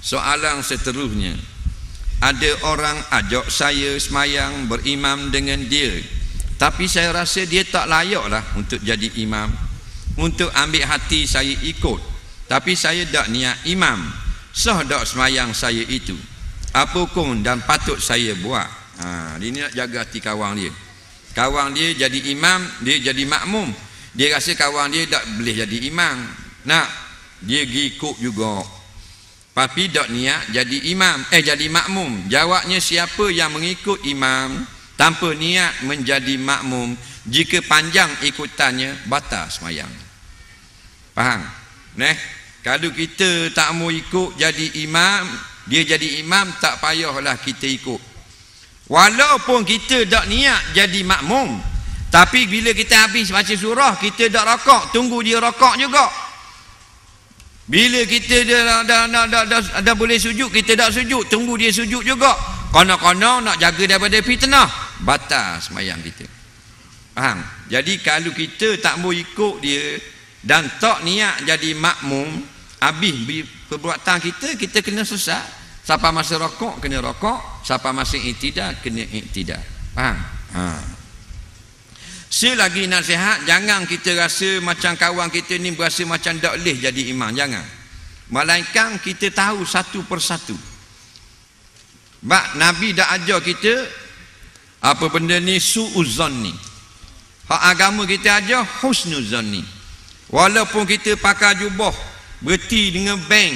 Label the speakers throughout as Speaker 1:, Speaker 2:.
Speaker 1: soalan seterusnya. Ada orang ajak saya semayang berimam dengan dia. Tapi saya rasa dia tak layak lah untuk jadi imam. Untuk ambil hati saya ikut. Tapi saya tak niat imam. Sah tak semayang saya itu? Apa hukum dan patut saya buat. Ha, dia nak jaga hati kawan dia. Kawan dia jadi imam dia jadi makmum. Dia rasa kawan dia tak boleh jadi imam. Nak dia pergi ikut juga tapi tak niat jadi imam eh jadi makmum. Jawabnya siapa yang mengikut imam tanpa niat menjadi makmum jika panjang ikutannya batal semayang. Faham? Neh? Kalau kita tak mau ikut jadi imam dia jadi imam tak payahlah kita ikut. Walaupun kita tak niat jadi makmum Tapi bila kita habis baca surah Kita tak rokok Tunggu dia rokok juga Bila kita dah, dah, dah, dah, dah, dah boleh sujud Kita tak sujud Tunggu dia sujud juga Kono-kono nak jaga daripada fitnah Batas semayang kita Faham? Jadi kalau kita tak mau ikut dia Dan tak niat jadi makmum Habis perbuatan kita Kita kena sesat Siapa masih rokok kena rokok, siapa masih iktidal kena iktidal. Faham? Ha. Selagi nasihat jangan kita rasa macam kawan kita ni berasa macam tak boleh jadi imam, jangan. Melainkan kita tahu satu persatu. Bak Nabi dah ajar kita apa benda ni suuzon ni. Hak agama kita ajar husnuzon ni. Walaupun kita pakai jubah berti dengan bank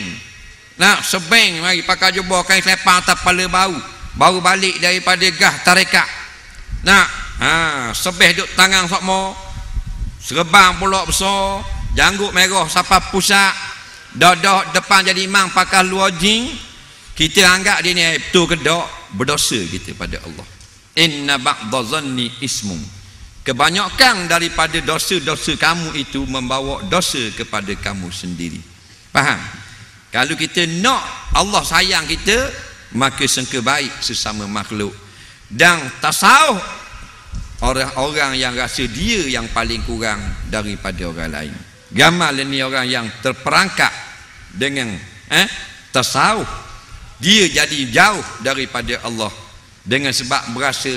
Speaker 1: nak sebeng mari pakai jubah kain selepang atas kepala bau. Baru balik daripada gah tarekat. Nak ha, sebeh duk tangan sokmo. Serebang pulak besar. Janggut merah sapa pusat. Dadah depan jadi imam pakai luar jing. Kita anggap dia ni betul ke tak? Berdosa kita pada Allah. Inna ba'da zanni ismum. Kebanyakan daripada dosa-dosa kamu itu membawa dosa kepada kamu sendiri. Faham? Kalau kita nak Allah sayang kita, maka sengke baik sesama makhluk. Dan tasawuf orang-orang yang rasa dia yang paling kurang daripada orang lain. Gamal ini orang yang terperangkap dengan eh tasawuf. Dia jadi jauh daripada Allah dengan sebab berasa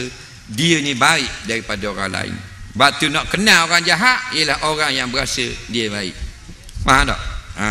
Speaker 1: dia ni baik daripada orang lain. Batu nak kenal orang jahat ialah orang yang berasa dia baik. Faham tak? Ha.